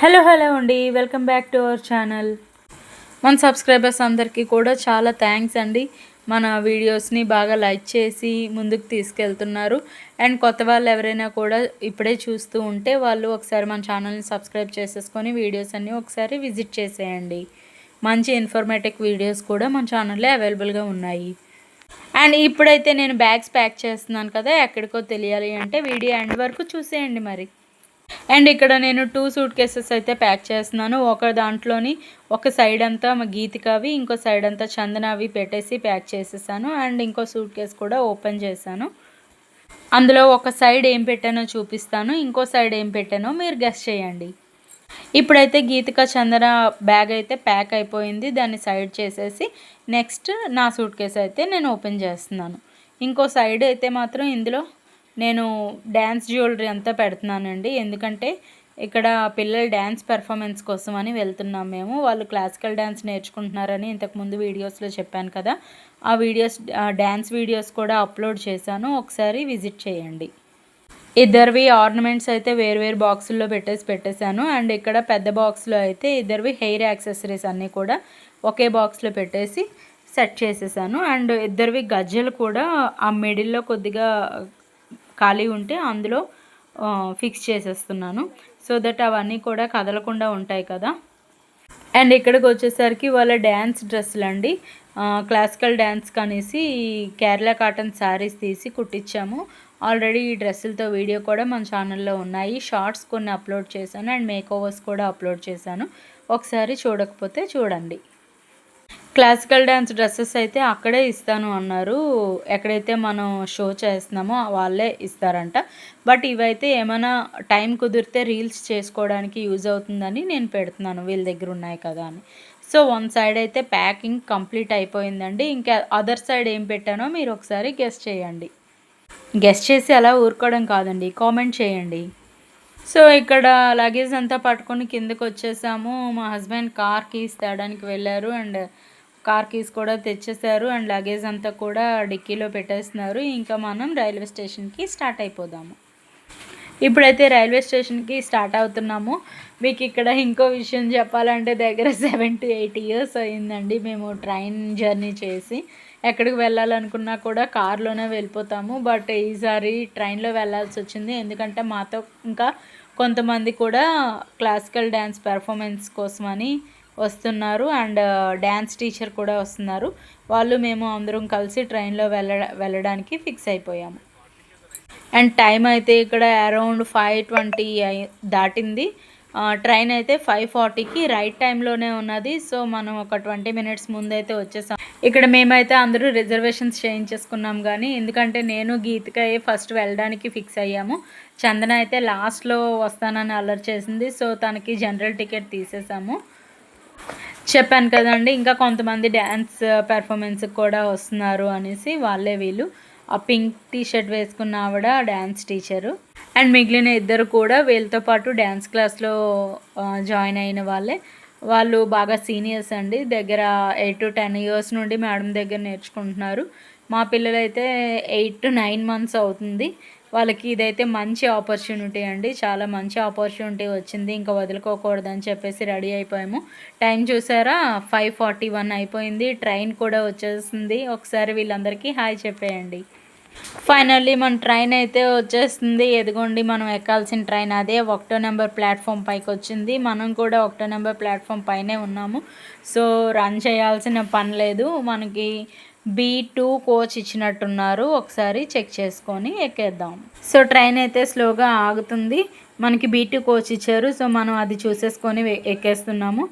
Hello hello అండి. Welcome back to our channel. మన subscribers అందరికీ కూడా చాలా థ్యాంక్స్ అండి. మన వీడియోస్ని బాగా లైక్ చేసి ముందుకు తీసుకెళ్తున్నారు. అండ్ కొత్త వాళ్ళు ఎవరైనా కూడా ఇప్పుడే చూస్తూ ఉంటే వాళ్ళు ఒకసారి మన ఛానల్ని సబ్స్క్రైబ్ చేసేసుకొని వీడియోస్ అన్నీ ఒకసారి విజిట్ చేసేయండి. మంచి ఇన్ఫర్మేటివ్ వీడియోస్ కూడా మన ఛానల్లో అవైలబుల్గా ఉన్నాయి. అండ్ ఇప్పుడైతే నేను బ్యాగ్స్ ప్యాక్ చేస్తున్నాను కదా ఎక్కడికో తెలియాలి అంటే వీడియో ఎండ్ వరకు చూసేయండి మరి. అండ్ ఇక్కడ నేను టూ సూట్ కేసెస్ అయితే ప్యాక్ చేస్తున్నాను. ఒక దాంట్లోని ఒక సైడ్ అంతా గీతికవి ఇంకో సైడ్ అంతా చందనవి పెట్టేసి ప్యాక్ చేసేసాను. అండ్ ఇంకో సూట్ కేస్ కూడా ఓపెన్ చేశాను. అందులో ఒక సైడ్ ఏం పెట్టానో చూపిస్తాను. ఇంకో సైడ్ ఏం పెట్టానో మీరు గెస్ట్ చేయండి. ఇప్పుడైతే గీతిక చందన బ్యాగ్ అయితే ప్యాక్ అయిపోయింది. దాన్ని సైడ్ చేసేసి నెక్స్ట్ నా సూట్ కేస్ అయితే నేను ఓపెన్ చేస్తున్నాను. ఇంకో సైడ్ అయితే మాత్రం ఇందులో నేను డ్యాన్స్ జ్యువెలరీ అంతా పెడుతున్నానండి. ఎందుకంటే ఇక్కడ పిల్లలు డ్యాన్స్ పెర్ఫార్మెన్స్ కోసం అని వెళ్తున్నాం మేము. వాళ్ళు క్లాసికల్ డ్యాన్స్ నేర్చుకుంటున్నారని ఇంతకుముందు వీడియోస్లో చెప్పాను కదా. ఆ వీడియోస్ డ్యాన్స్ వీడియోస్ కూడా అప్లోడ్ చేశాను. ఒకసారి విజిట్ చేయండి. ఇద్దరివి ఆర్నమెంట్స్ అయితే వేరు వేరు బాక్సుల్లో పెట్టేసి పెట్టేశాను. అండ్ ఇక్కడ పెద్ద బాక్స్లో అయితే ఇద్దరివి హెయిర్ యాక్సెసరీస్ అన్నీ కూడా ఒకే బాక్స్లో పెట్టేసి సెట్ చేసేసాను. అండ్ ఇద్దరివి గజ్జలు కూడా ఆ మిడిల్లో కొద్దిగా ఖాళీ ఉంటే అందులో ఫిక్స్ చేసేస్తున్నాను. సో దట్ అవన్నీ కూడా కదలకుండా ఉంటాయి కదా. అండ్ ఇక్కడికి వచ్చేసరికి వాళ్ళ డ్యాన్స్ డ్రెస్సులు అండి. క్లాసికల్ డ్యాన్స్ కనేసి కేరళ కాటన్ శారీస్ తీసి కుట్టించాము. ఆల్రెడీ ఈ డ్రెస్సులతో వీడియో కూడా మన ఛానల్లో ఉన్నాయి. షార్ట్స్ కొన్ని అప్లోడ్ చేశాను అండ్ మేక్ ఓవర్స్ కూడా అప్లోడ్ చేశాను. ఒకసారి చూడకపోతే చూడండి. క్లాసికల్ డ్యాన్స్ డ్రెస్సెస్ అయితే అక్కడే ఇస్తాను అన్నారు. ఎక్కడైతే మనం షో చేస్తున్నామో వాళ్ళే ఇస్తారంట. బట్ ఇవైతే ఏమైనా టైం కుదిరితే రీల్స్ చేసుకోవడానికి యూజ్ అవుతుందని నేను పెడుతున్నాను. వీళ్ళ దగ్గర ఉన్నాయి కదా అని. సో వన్ సైడ్ అయితే ప్యాకింగ్ కంప్లీట్ అయిపోయిందండి. ఇంకా అదర్ సైడ్ ఏం పెట్టానో మీరు ఒకసారి గెస్ట్ చేయండి. గెస్ట్ చేసి అలా ఊరుకోవడం కాదండి. కామెంట్ చేయండి. సో ఇక్కడ లగేజ్ అంతా పట్టుకొని కిందకు వచ్చేసాము. మా హస్బెండ్ కార్ కీస్ తేడానికి వెళ్ళారు. అండ్ కార్ కీస్ కూడా తెచ్చేసారు అండ్ లగేజ్ అంతా కూడా డిక్కీలో పెట్టేస్తున్నారు. ఇంకా మనం రైల్వే స్టేషన్కి స్టార్ట్ అయిపోదాము. ఇప్పుడైతే రైల్వే స్టేషన్కి స్టార్ట్ అవుతున్నాము. మీకు ఇక్కడ ఇంకో విషయం చెప్పాలంటే దగ్గర సెవెన్ టు ఎయిట్ ఇయర్స్ అయిందండి మేము ట్రైన్ జర్నీ చేసి. ఎక్కడికి వెళ్ళాలనుకున్నా కూడా కార్లోనే వెళ్ళిపోతాము. బట్ ఈసారి ట్రైన్లో వెళ్ళాల్సి వచ్చింది. ఎందుకంటే మాతో ఇంకా కొంతమంది కూడా క్లాసికల్ డ్యాన్స్ పెర్ఫార్మెన్స్ కోసమని వస్తున్నారు అండ్ డ్యాన్స్ టీచర్ కూడా వస్తున్నారు. వాళ్ళు మేము అందరం కలిసి ట్రైన్లో వెళ్ళ వెళ్ళడానికి ఫిక్స్ అయిపోయాము. అండ్ టైం అయితే ఇక్కడ అరౌండ్ ఫైవ్ ట్వంటీ దాటింది. ట్రైన్ అయితే ఫైవ్ ఫార్టీకి రైట్ టైంలోనే ఉన్నది. సో మనం ఒక ట్వంటీ మినిట్స్ ముందైతే వచ్చేసాం. ఇక్కడ మేమైతే అందరూ రిజర్వేషన్స్ చేయించేసుకున్నాం కానీ ఎందుకంటే నేను గీతికయ్యే ఫస్ట్ వెళ్ళడానికి ఫిక్స్ అయ్యాము. చందన అయితే లాస్ట్లో వస్తానని అలర్ట్ చేసింది. సో తనకి జనరల్ టికెట్ తీసేసాము. చెప్పాను కదండి ఇంకా కొంతమంది డ్యాన్స్ పెర్ఫార్మెన్స్ కూడా వస్తున్నారు అనేసి వాళ్ళే వీళ్ళు. ఆ పింక్ టీ షర్ట్ వేసుకున్న ఆవిడ డ్యాన్స్ టీచరు. అండ్ మిగిలిన ఇద్దరు కూడా వీళ్ళతో పాటు డ్యాన్స్ క్లాస్లో జాయిన్ అయిన వాళ్ళే. వాళ్ళు బాగా సీనియర్స్ అండి. దగ్గర ఎయిట్ టు టెన్ ఇయర్స్ నుండి మేడం దగ్గర నేర్చుకుంటున్నారు. మా పిల్లలైతే ఎయిట్ టు నైన్ మంత్స్ అవుతుంది. వాళ్ళకి ఇదైతే మంచి ఆపర్చునిటీ అండి. చాలా మంచి ఆపర్చునిటీ వచ్చింది. ఇంకా వదులుకోకూడదని చెప్పేసి రెడీ అయిపోయాము. టైం చూసారా? ఫైవ్ ఫార్టీ వన్ అయిపోయింది. ట్రైన్ కూడా వచ్చేసింది. ఒకసారి వీళ్ళందరికీ హాయ్ చెప్పేయండి. ఫైనల్లీ మన ట్రైన్ అయితే వచ్చేస్తుంది ఎదుగోండి మనం ఎక్కాల్సిన ట్రైన్ అదే ఒకటో నెంబర్ ప్లాట్ఫామ్ పైకి వచ్చింది. మనం కూడా ఒకటో నెంబర్ ప్లాట్ఫామ్ పైనే ఉన్నాము. సో రన్ చేయాల్సిన పని లేదు. మనకి బీ టూ కోచ్ ఇచ్చినట్టున్నారు. ఒకసారి చెక్ చేసుకొని ఎక్కేద్దాం. సో ట్రైన్ అయితే స్లోగా ఆగుతుంది. మనకి బీ టూ కోచ్ ఇచ్చారు. సో మనం అది చూసేసుకొని ఎక్కేస్తున్నాము.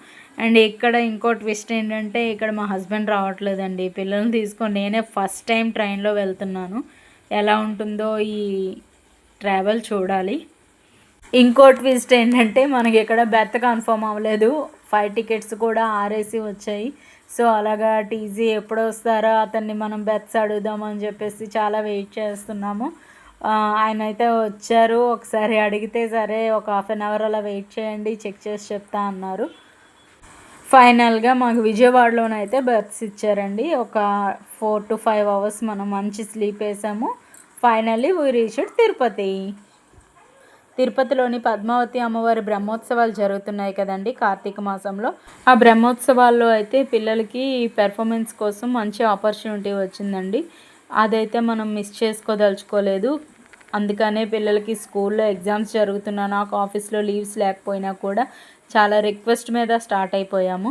అండ్ ఇక్కడ ఇంకో ట్విస్ట్ ఏంటంటే ఇక్కడ మా హస్బెండ్ రావట్లేదండి. పిల్లల్ని తీసుకొని నేనే ఫస్ట్ టైం ట్రైన్లో వెళ్తున్నాను. ఎలా ఉంటుందో ఈ ట్రావెల్ చూడాలి. ఇంకో ట్విస్ట్ ఏంటంటే మనకి ఎక్కడ బెర్త్ కన్ఫర్మ్ అవ్వలేదు. ఫైవ్ టికెట్స్ కూడా ఆరేసి వచ్చాయి. సో అలాగా టీజీ ఎప్పుడు వస్తారో అతన్ని మనం బెత్స్ అడుగుదామని చెప్పేసి చాలా వెయిట్ చేస్తున్నాము. ఆయన అయితే వచ్చారు. ఒకసారి అడిగితే సరే ఒక హాఫ్ అన్ అవర్ అలా వెయిట్ చేయండి చెక్ చేసి చెప్తా అన్నారు. ఫైనల్గా మాకు విజయవాడలోనైతే బర్త్స్ ఇచ్చారండి. ఒక ఫోర్ టు ఫైవ్ అవర్స్ మనం మంచి స్లీప్ వేసాము. Finally we reached Tirupati. తిరుపతిలోని పద్మావతి అమ్మవారి బ్రహ్మోత్సవాలు జరుగుతున్నాయి కదండి కార్తీక మాసంలో. ఆ బ్రహ్మోత్సవాల్లో అయితే పిల్లలకి పెర్ఫార్మెన్స్ కోసం మంచి ఆపర్చునిటీ వచ్చిందండి. అదైతే మనం మిస్ చేసుకోదలుచుకోలేదు. అందుకనే పిల్లలకి స్కూల్లో ఎగ్జామ్స్ జరుగుతున్నా నాకు ఆఫీస్లో లీవ్స్ లేకపోయినా కూడా చాలా రిక్వెస్ట్ మీద స్టార్ట్ అయిపోయాము.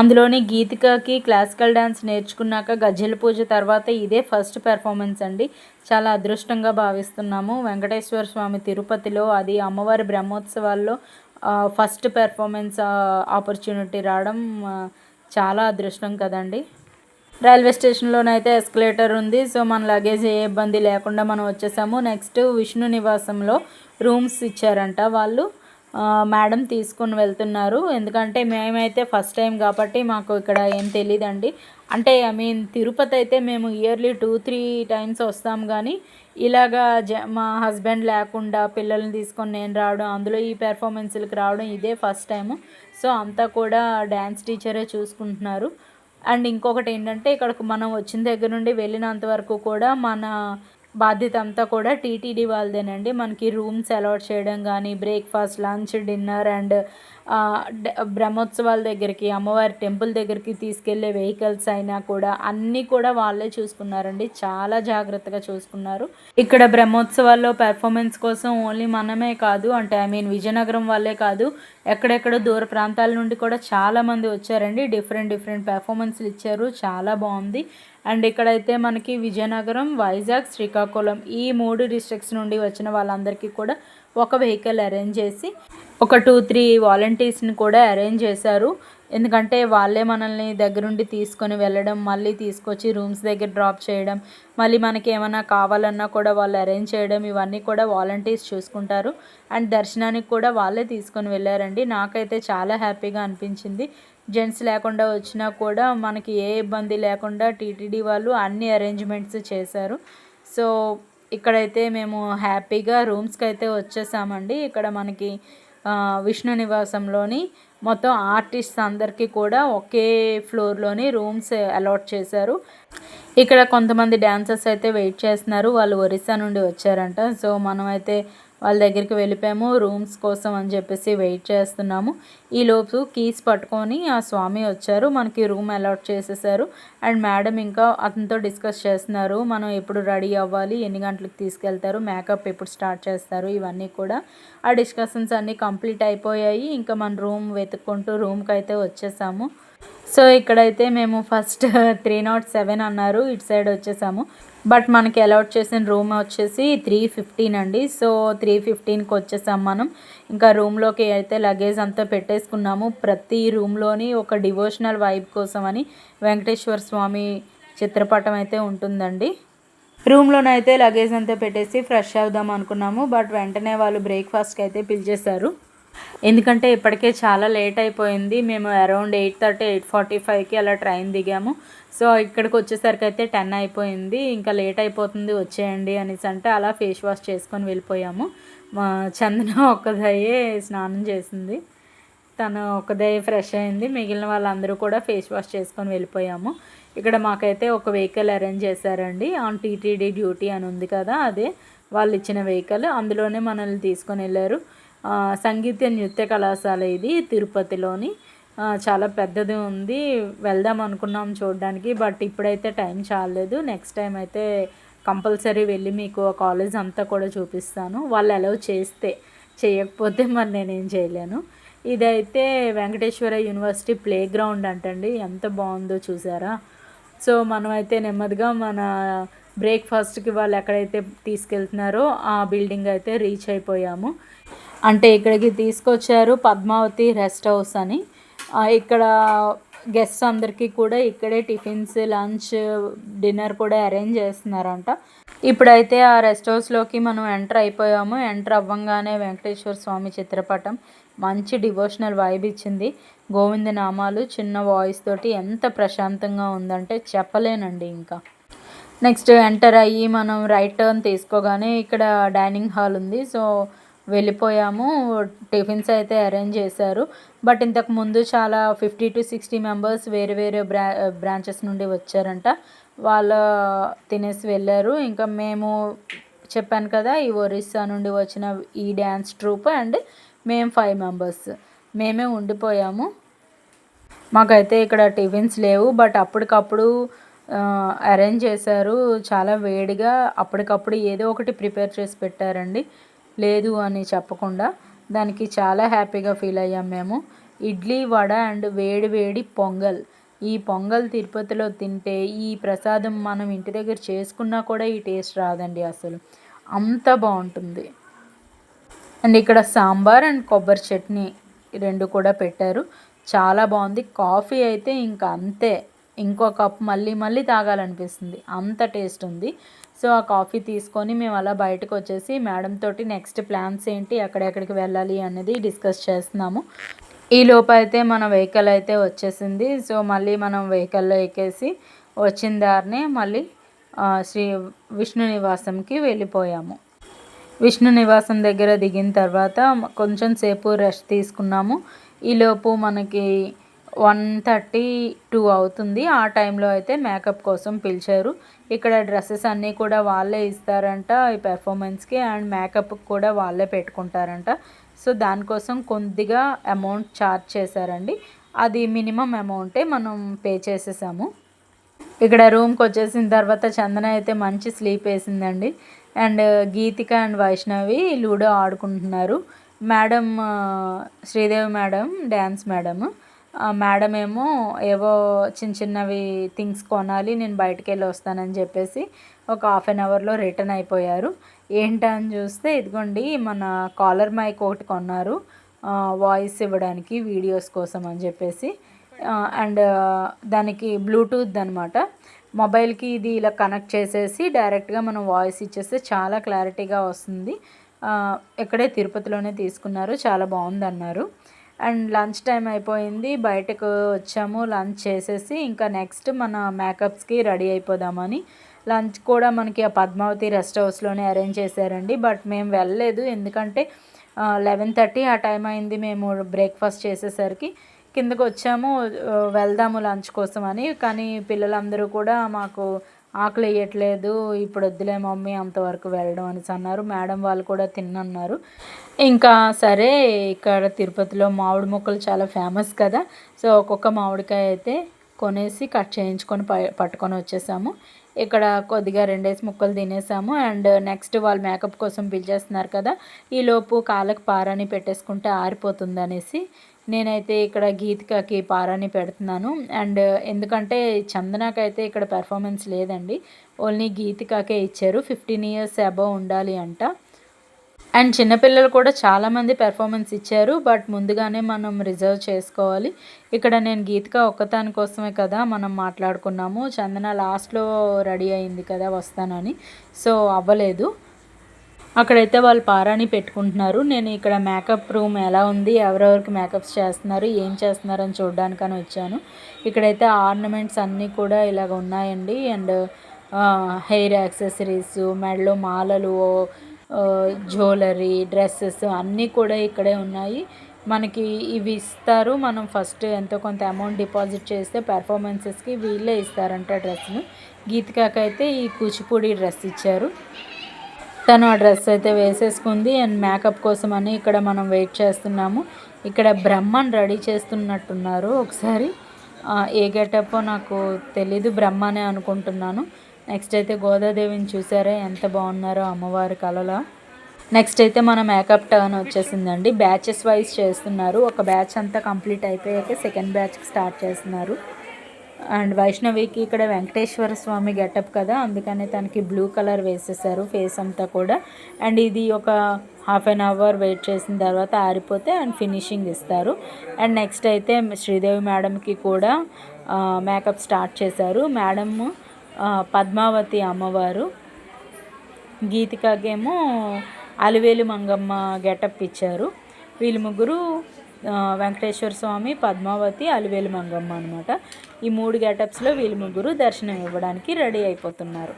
అందులోని గీతికకి క్లాసికల్ డ్యాన్స్ నేర్చుకున్నాక గజల పూజ తర్వాత ఇదే ఫస్ట్ పెర్ఫార్మెన్స్ అండి. చాలా అదృష్టంగా భావిస్తున్నాము. వెంకటేశ్వర స్వామి తిరుపతిలో అది అమ్మవారి బ్రహ్మోత్సవాల్లో ఫస్ట్ పెర్ఫార్మెన్స్ ఆపర్చునిటీ రావడం చాలా అదృష్టం కదండి. రైల్వే స్టేషన్లోనైతే ఎస్కలేటర్ ఉంది. సో మన లగేజ్ ఏ ఇబ్బంది లేకుండా మనం వచ్చేసాము. నెక్స్ట్ విష్ణు నివాసంలో రూమ్స్ ఇచ్చారంట వాళ్ళు. మేడం తీసుకుని వెళ్తున్నారు. ఎందుకంటే మేమైతే ఫస్ట్ టైం కాబట్టి మాకు ఇక్కడ ఏం తెలియదండి అంటే ఐ మీన్ తిరుపతి అయితే మేము ఇయర్లీ టూ త్రీ టైమ్స్ వస్తాం కానీ ఇలాగా జ మా హస్బెండ్ లేకుండా పిల్లల్ని తీసుకొని నేను రావడం అందులో ఈ పెర్ఫార్మెన్స్లకు రావడం ఇదే ఫస్ట్ టైము. సో అంతా కూడా డ్యాన్స్ టీచరే చూసుకుంటున్నారు. అండ్ ఇంకొకటి ఏంటంటే ఇక్కడికి మనం వచ్చిన దగ్గర నుండి వెళ్ళినంత వరకు కూడా మన బాధ్యత అంతా కూడా టీటీడీ వాళ్ళదేనండి. మనకి రూమ్స్ అలాట్ చేయడం కానీ బ్రేక్ఫాస్ట్ లంచ్ డిన్నర్ అండ్ బ్రహ్మోత్సవాల దగ్గరికి అమ్మవారి టెంపుల్ దగ్గరికి తీసుకెళ్ళే వెహికల్స్ అయినా కూడా అన్నీ కూడా వాళ్ళే చూసుకున్నారండి. చాలా జాగ్రత్తగా చూసుకున్నారు. ఇక్కడ బ్రహ్మోత్సవాల్లో పెర్ఫార్మెన్స్ కోసం ఓన్లీ మనమే కాదు అంటే ఐ మీన్ విజయనగరం వాళ్ళే కాదు ఎక్కడెక్కడ దూర ప్రాంతాల నుండి కూడా చాలా మంది వచ్చారండి. డిఫరెంట్ డిఫరెంట్ పెర్ఫార్మెన్స్లు ఇచ్చారు. చాలా బాగుంది. అండ్ ఇక్కడైతే మనకి విజయనగరం వైజాగ్ శ్రీకాకుళం ఈ మూడు డిస్ట్రిక్ట్స్ నుండి వచ్చిన వాళ్ళందరికీ కూడా ఒక వెహికల్ అరేంజ్ చేసి ఒక టూ త్రీ వాలంటీర్స్ని కూడా అరేంజ్ చేశారు. ఎందుకంటే వాళ్ళే మనల్ని దగ్గరుండి తీసుకొని వెళ్ళడం మళ్ళీ తీసుకొచ్చి రూమ్స్ దగ్గర డ్రాప్ చేయడం మళ్ళీ మనకి ఏమైనా కావాలన్నా కూడా వాళ్ళు అరేంజ్ చేయడం ఇవన్నీ కూడా వాలంటీర్స్ చూసుకుంటారు. అండ్ దర్శనానికి కూడా వాళ్ళే తీసుకొని వెళ్ళారండి. నాకైతే చాలా హ్యాపీగా అనిపించింది. జెంట్స్ లేకుండా వచ్చినా కూడా మనకి ఏ ఇబ్బంది లేకుండా టీటీడీ వాళ్ళు అన్ని అరేంజ్మెంట్స్ చేశారు. సో ఇక్కడైతే మేము హ్యాపీగా రూమ్స్కి అయితే వచ్చేసామండి. ఇక్కడ మనకి విష్ణు నివాసంలోని మొత్తం ఆర్టిస్ట్ అందరికీ కూడా ఒకే ఫ్లోర్లోని రూమ్స్ అలాట్ చేశారు. ఇక్కడ కొంతమంది డ్యాన్సర్స్ అయితే వెయిట్ చేస్తున్నారు. వాళ్ళు ఒరిస్సా నుండి వచ్చారంట. సో మనమైతే వాళ్ళ దగ్గరికి వెళ్ళిపోయాము రూమ్స్ కోసం అని చెప్పేసి వెయిట్ చేస్తున్నాము. ఈలోపు కీస్ పట్టుకొని ఆ స్వామి వచ్చారు మనకి రూమ్ అలాట్ చేసేసారు. అండ్ మేడం ఇంకా అతనితో డిస్కస్ చేస్తున్నారు మనం ఎప్పుడు రెడీ అవ్వాలి ఎన్ని గంటలకు తీసుకెళ్తారు మేకప్ ఎప్పుడు స్టార్ట్ చేస్తారు ఇవన్నీ కూడా. ఆ డిస్కషన్స్ అన్నీ కంప్లీట్ అయిపోయాయి ఇంకా మన రూమ్ వెతుక్కుంటూ రూమ్కి అయితే వచ్చేసాము. సో ఇక్కడైతే మేము ఫస్ట్ త్రీ నాట్ సెవెన్ అన్నారు ఇటు సైడ్ వచ్చేసాము. బట్ మనకి అలౌట్ చేసిన రూమ్ వచ్చేసి త్రీ ఫిఫ్టీన్ అండి. సో త్రీ ఫిఫ్టీన్కి వచ్చేసాం మనం. ఇంకా రూమ్లోకి అయితే లగేజ్ అంతా పెట్టేసుకున్నాము. ప్రతి రూమ్లోని ఒక డివోషనల్ వైబ్ కోసం అని వెంకటేశ్వర స్వామి చిత్రపటం అయితే ఉంటుందండి. రూమ్లోనైతే లగేజ్ అంతా పెట్టేసి ఫ్రెష్ అవుదాం అనుకున్నాము. బట్ వెంటనే వాళ్ళు బ్రేక్ఫాస్ట్కి అయితే పిలిచేశారు ఎందుకంటే ఇప్పటికే చాలా లేట్ అయిపోయింది. మేము around eight thirty eight forty ఫైవ్కి అలా ట్రైన్ దిగాము. సో ఇక్కడికి వచ్చేసరికి అయితే టెన్ అయిపోయింది. ఇంకా లేట్ అయిపోతుంది వచ్చేయండి అనేసి అంటే అలా ఫేస్ వాష్ చేసుకొని వెళ్ళిపోయాము. మా చందన ఒక్కదయ్యే స్నానం చేసింది. తను ఒకదే ఫ్రెష్ అయింది. మిగిలిన వాళ్ళందరూ కూడా ఫేస్ వాష్ చేసుకొని వెళ్ళిపోయాము. ఇక్కడ మాకైతే ఒక వెహికల్ అరేంజ్ చేశారండి. ఆన్ టీటీడీ డ్యూటీ అని ఉంది కదా అదే వాళ్ళు ఇచ్చిన వెహికల్. అందులోనే మనల్ని తీసుకొని వెళ్ళారు. సంగీత నృత్య కళాశాల ఇది తిరుపతిలోని. చాలా పెద్దది ఉంది. వెళ్దాం అనుకున్నాం చూడడానికి బట్ ఇప్పుడైతే టైం చాలేదు నెక్స్ట్ టైం అయితే కంపల్సరీ వెళ్ళి మీకు ఆ కాలేజ్ అంతా కూడా చూపిస్తాను. వాళ్ళు అలౌ చేస్తే చేయకపోతే మరి నేనేం చేయలేను. ఇదైతే వెంకటేశ్వర యూనివర్సిటీ ప్లే గ్రౌండ్ అంటండి. ఎంత బాగుందో చూసారా? సో మనమైతే నెమ్మదిగా మన బ్రేక్ఫాస్ట్కి వాళ్ళు ఎక్కడైతే తీసుకెళ్తున్నారో ఆ బిల్డింగ్ అయితే రీచ్ అయిపోయాము. అంటే ఇక్కడికి తీసుకొచ్చారు పద్మావతి రెస్ట్ హౌస్ అని. ఇక్కడ గెస్ట్స్ అందరికీ కూడా ఇక్కడే టిఫిన్స్ లంచ్ డిన్నర్ కూడా అరేంజ్ చేస్తున్నారంట. ఇప్పుడైతే ఆ రెస్ట్ హౌస్లోకి మనం ఎంటర్ అయిపోయాము. ఎంటర్ అవ్వంగానే వెంకటేశ్వర స్వామి చిత్రపటం మంచి డివోషనల్ వైబ్ ఇచ్చింది. గోవింద నామాలు చిన్న వాయిస్ తోటి ఎంత ప్రశాంతంగా ఉందంటే చెప్పలేనండి ఇంకా. నెక్స్ట్ ఎంటర్ అయ్యి మనం రైట్ టర్న్ తీసుకోగానే ఇక్కడ డైనింగ్ హాల్ ఉంది. సో వెళ్ళిపోయాము. టిఫిన్స్ అయితే అరేంజ్ చేశారు. బట్ ఇంతకు ముందు చాలా ఫిఫ్టీ టు సిక్స్టీ మెంబర్స్ వేరే వేరే బ్రా బ్రాంచెస్ నుండి వచ్చారంట. వాళ్ళ తినేసి వెళ్ళారు. ఇంకా మేము చెప్పాను కదా ఈ ఒరిస్సా నుండి వచ్చిన ఈ డ్యాన్స్ ట్రూప్ అండ్ మేము ఫైవ్ మెంబర్స్. మేమే ఉండిపోయాము. మాకైతే ఇక్కడ టిఫిన్స్ లేవు. బట్ అప్పటికప్పుడు అరేంజ్ చేశారు. చాలా వేడిగా అప్పటికప్పుడు ఏదో ఒకటి ప్రిపేర్ చేసి పెట్టారండి. లేదు అని చెప్పకుండా దానికి చాలా హ్యాపీగా ఫీల్ అయ్యాం మేము. ఇడ్లీ వడ అండ్ వేడి వేడి పొంగల్. ఈ పొంగల్ తిరుపతిలో తింటే ఈ ప్రసాదం మనం ఇంటి దగ్గర చేసుకున్నా కూడా ఈ టేస్ట్ రాదండి అసలు. అంత బాగుంటుంది. అండ్ ఇక్కడ సాంబార్ అండ్ కొబ్బరి చట్నీ రెండు కూడా పెట్టారు. చాలా బాగుంది. కాఫీ అయితే ఇంకా అంతే. ఇంకో కప్ మళ్ళీ మళ్ళీ తాగాలనిపిస్తుంది. అంత టేస్ట్ ఉంది. సో ఆ కాఫీ తీసుకొని మేము అలా బయటకు వచ్చేసి మేడం తోటి నెక్స్ట్ ప్లాన్స్ ఏంటి ఎక్కడెక్కడికి వెళ్ళాలి అనేది డిస్కస్ చేస్తున్నాము. ఈ లోపు అయితే మన వెహికల్ అయితే వచ్చేసింది. సో మళ్ళీ మనం వెహికల్లో ఎక్కేసి వచ్చిన దారినే మళ్ళీ శ్రీ విష్ణు నివాసంకి వెళ్ళిపోయాము. విష్ణు నివాసం దగ్గర దిగిన తర్వాత కొంచెం సేపు రెస్ట్ తీసుకున్నాము. ఈలోపు మనకి వన్ థర్టీ టూ అవుతుంది. ఆ టైంలో అయితే మేకప్ కోసం పిలిచారు. ఇక్కడ డ్రెస్సెస్ అన్నీ కూడా వాళ్ళే ఇస్తారంట ఈ పెర్ఫార్మెన్స్కి అండ్ మేకప్ కూడా వాళ్ళే పెట్టుకుంటారంట. సో దానికోసం కొద్దిగా అమౌంట్ ఛార్జ్ చేశారండి. అది మినిమం అమౌంటే మనం పే చేసేసాము. ఇక్కడ రూమ్కి వచ్చేసిన తర్వాత చందన అయితే మంచి sleep వేసిందండి. And Geethika and Vaishnavi ludo ఆడుకుంటున్నారు. Madam Sridevi madam dance madam madam ఏమో ఏవో చిన్న చిన్నవి థింగ్స్ కొనాలి నేను బయటకు వెళ్ళి వస్తానని చెప్పేసి ఒక హాఫ్ అన్ అవర్లో రిటర్న్ అయిపోయారు. ఏంటని చూస్తే ఇదిగోండి మన కాలర్ మైక్ ఒకటి కొన్నారు వాయిస్ ఇవ్వడానికి వీడియోస్ కోసం అని చెప్పేసి. అండ్ దానికి బ్లూటూత్ అనమాట మొబైల్కి ఇది ఇలా కనెక్ట్ చేసేసి డైరెక్ట్గా మనం వాయిస్ ఇచ్చేస్తే చాలా క్లారిటీగా వస్తుంది. ఇక్కడే తిరుపతిలోనే తీసుకున్నారు చాలా బాగుంది అన్నారు అండ్ లంచ్ టైం అయిపోయింది. బయటకు వచ్చాము. లంచ్ చేసేసి ఇంకా నెక్స్ట్ మన మేకప్స్కి రెడీ అయిపోదామని. లంచ్ కూడా మనకి ఆ పద్మావతి రెస్ట్ హౌస్లోనే అరేంజ్ చేశారండి. బట్ మేము వెళ్ళలేదు. ఎందుకంటే లెవెన్ థర్టీ ఆ టైం అయింది మేము బ్రేక్ఫాస్ట్ చేసేసరికి. కిందకు వచ్చాము. వెళ్దాము లంచ్ కోసం అని కానీ పిల్లలందరూ కూడా మాకు ఆకలి వేయట్లేదు ఇప్పుడు వద్దులే మమ్మీ అంతవరకు వెళ్ళడం అనేసి అన్నారు. మేడం వాళ్ళు కూడా తిన్నన్నారు. ఇంకా సరే ఇక్కడ తిరుపతిలో మామిడి మొక్కలు చాలా ఫేమస్ కదా. సో ఒక్కొక్క మామిడికాయ అయితే కొనేసి కట్ చేయించుకొని పట్టుకొని వచ్చేసాము. ఇక్కడ కొద్దిగా రెండేసి ముక్కలు తినేసాము. అండ్ నెక్స్ట్ వాళ్ళు మేకప్ కోసం పిలిచేస్తున్నారు కదా. ఈలోపు కాళ్ళకు పారాని పెట్టేసుకుంటే ఆరిపోతుంది అనేసి నేనైతే ఇక్కడ గీతికకి పారాని పెడుతున్నాను. అండ్ ఎందుకంటే చందనకైతే ఇక్కడ పెర్ఫార్మెన్స్ లేదండి. ఓన్లీ గీతికాకే ఇచ్చారు. ఫిఫ్టీన్ ఇయర్స్ అబవ్ ఉండాలి అంట. అండ్ చిన్నపిల్లలు కూడా చాలామంది పెర్ఫార్మెన్స్ ఇచ్చారు. బట్ ముందుగానే మనం రిజర్వ్ చేసుకోవాలి. ఇక్కడ నేను గీతిక ఒక్కదాని కోసమే కదా మనం మాట్లాడుకున్నాము. చందన లాస్ట్లో రెడీ అయింది కదా వస్తానని. సో అవ్వలేదు. అక్కడైతే వాళ్ళు పారాని పెట్టుకుంటున్నారు. నేను ఇక్కడ మేకప్ రూమ్ ఎలా ఉంది ఎవరెవరికి మేకప్స్ చేస్తున్నారు ఏం చేస్తున్నారు అని చూడడానికని వచ్చాను. ఇక్కడైతే ఆర్నమెంట్స్ అన్నీ కూడా ఇలాగ ఉన్నాయండి. అండ్ హెయిర్ యాక్సెసరీస్ మెడలో మాలలు జ్యువెలరీ డ్రెస్సెస్ అన్నీ కూడా ఇక్కడే ఉన్నాయి. మనకి ఇవి ఇస్తారు. మనం ఫస్ట్ ఎంతో కొంత అమౌంట్ డిపాజిట్ చేస్తే పెర్ఫార్మెన్సెస్కి వీళ్ళే ఇస్తారంట డ్రెస్ను గీతికాకైతే ఈ కూచిపూడి డ్రెస్ ఇచ్చారు. తను ఆ డ్రెస్ అయితే వేసేసుకుంది అండ్ మేకప్ కోసం అని ఇక్కడ మనం వెయిట్ చేస్తున్నాము. ఇక్కడ బ్రహ్మన్ రెడీ చేస్తున్నట్టున్నారు ఒకసారి. ఏ గెటప్పో నాకు తెలీదు బ్రహ్మనే అనుకుంటున్నాను. నెక్స్ట్ అయితే గోదాదేవిని చూసారా? ఎంత బాగున్నారో అమ్మవారి కళలో నెక్స్ట్ అయితే మన మేకప్ టర్న్ వచ్చేసిందండి. బ్యాచెస్ వైజ్ చేస్తున్నారు. ఒక బ్యాచ్ అంతా కంప్లీట్ అయిపోయాక సెకండ్ బ్యాచ్కి స్టార్ట్ చేస్తున్నారు. అండ్ వైష్ణవికి ఇక్కడ వెంకటేశ్వర స్వామి గెటప్ కదా అందుకనే తనకి బ్లూ కలర్ వేసేసారు ఫేస్ అంతా కూడా. అండ్ ఇది ఒక హాఫ్ అన్ అవర్ వెయిట్ చేసిన తర్వాత ఆరిపోతే అండ్ ఫినిషింగ్ ఇస్తారు. అండ్ నెక్స్ట్ అయితే శ్రీదేవి మేడంకి కూడా మేకప్ స్టార్ట్ చేశారు. మేడమ్ పద్మావతి అమ్మవారు. గీతికాకేమో అలివేలు మంగమ్మ గెటప్ ఇచ్చారు. వీళ్ళు ముగ్గురు వెంకటేశ్వర స్వామి పద్మావతి అలివేలు మంగమ్మ అనమాట ఈ మూడు గెటప్స్లో వీళ్ళు ముగ్గురు దర్శనం ఇవ్వడానికి రెడీ అయిపోతున్నారు.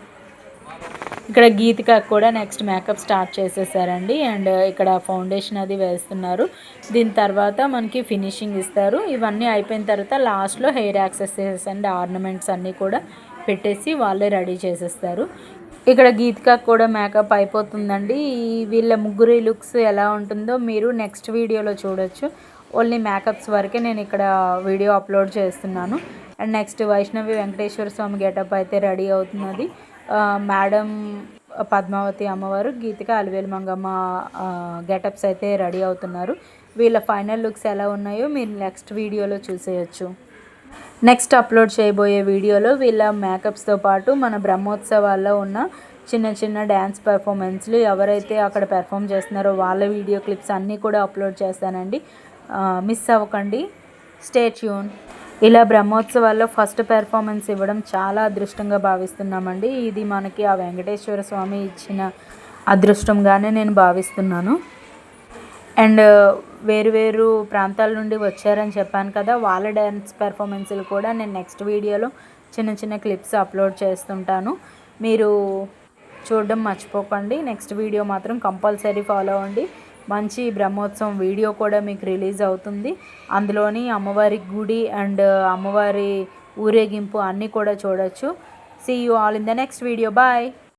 ఇక్కడ గీతిక కూడా నెక్స్ట్ మేకప్ స్టార్ట్ చేసేసారండి. అండ్ ఇక్కడ ఫౌండేషన్ అది వేస్తున్నారు. దీని తర్వాత మనకి ఫినిషింగ్ ఇస్తారు. ఇవన్నీ అయిపోయిన తర్వాత లాస్ట్లో హెయిర్ యాక్సెసరీస్ అండ్ ఆర్నమెంట్స్ అన్నీ కూడా పెట్టేసి వాళ్ళే రెడీ చేసేస్తారు. ఇక్కడ గీతిక కూడా మేకప్ అయిపోతుందండి. ఈ వీళ్ళ ముగ్గురి లుక్స్ ఎలా ఉంటుందో మీరు నెక్స్ట్ వీడియోలో చూడొచ్చు. ఓన్లీ మేకప్స్ వరకే నేను ఇక్కడ వీడియో అప్లోడ్ చేస్తున్నాను. And next Vaishnavi Venkateswara Swami getup అయితే రెడీ అవుతున్నది. మేడం పద్మావతి అమ్మవారు గీతిక అలివేలు మంగమ్మ గెటప్స్ అయితే రెడీ అవుతున్నారు. వీళ్ళ ఫైనల్ లుక్స్ ఎలా ఉన్నాయో మీరు నెక్స్ట్ వీడియోలో చూసేయచ్చు. నెక్స్ట్ అప్లోడ్ చేయబోయే వీడియోలో వీళ్ళ మేకప్స్తో పాటు మన బ్రహ్మోత్సవాల్లో ఉన్న చిన్న చిన్న డ్యాన్స్ పెర్ఫార్మెన్స్లు ఎవరైతే అక్కడ పెర్ఫామ్ చేస్తున్నారో వాళ్ళ వీడియో క్లిప్స్ అన్నీ కూడా అప్లోడ్ చేస్తానండి. మిస్ అవ్వకండి. స్టే ట్యూన్ ఇలా బ్రహ్మోత్సవాల్లో ఫస్ట్ పెర్ఫార్మెన్స్ ఇవ్వడం చాలా అదృష్టంగా భావిస్తున్నామండి. ఇది మనకి ఆ వెంకటేశ్వర స్వామి ఇచ్చిన అదృష్టంగానే నేను భావిస్తున్నాను. అండ్ వేరు వేరు ప్రాంతాల నుండి వచ్చారని చెప్పాను కదా వాళ్ళ డ్యాన్స్ పెర్ఫార్మెన్స్లు కూడా నేను నెక్స్ట్ వీడియోలో చిన్న చిన్న క్లిప్స్ అప్లోడ్ చేస్తుంటాను. మీరు చూడడం మర్చిపోకండి. నెక్స్ట్ వీడియో మాత్రం కంపల్సరీ ఫాలో అవ్వండి. మంచి బ్రహ్మోత్సవం వీడియో కూడా మీకు రిలీజ్ అవుతుంది. అందులోని అమ్మవారి గుడి అండ్ అమ్మవారి ఊరేగింపు అన్నీ కూడా చూడొచ్చు. See you all in the next video bye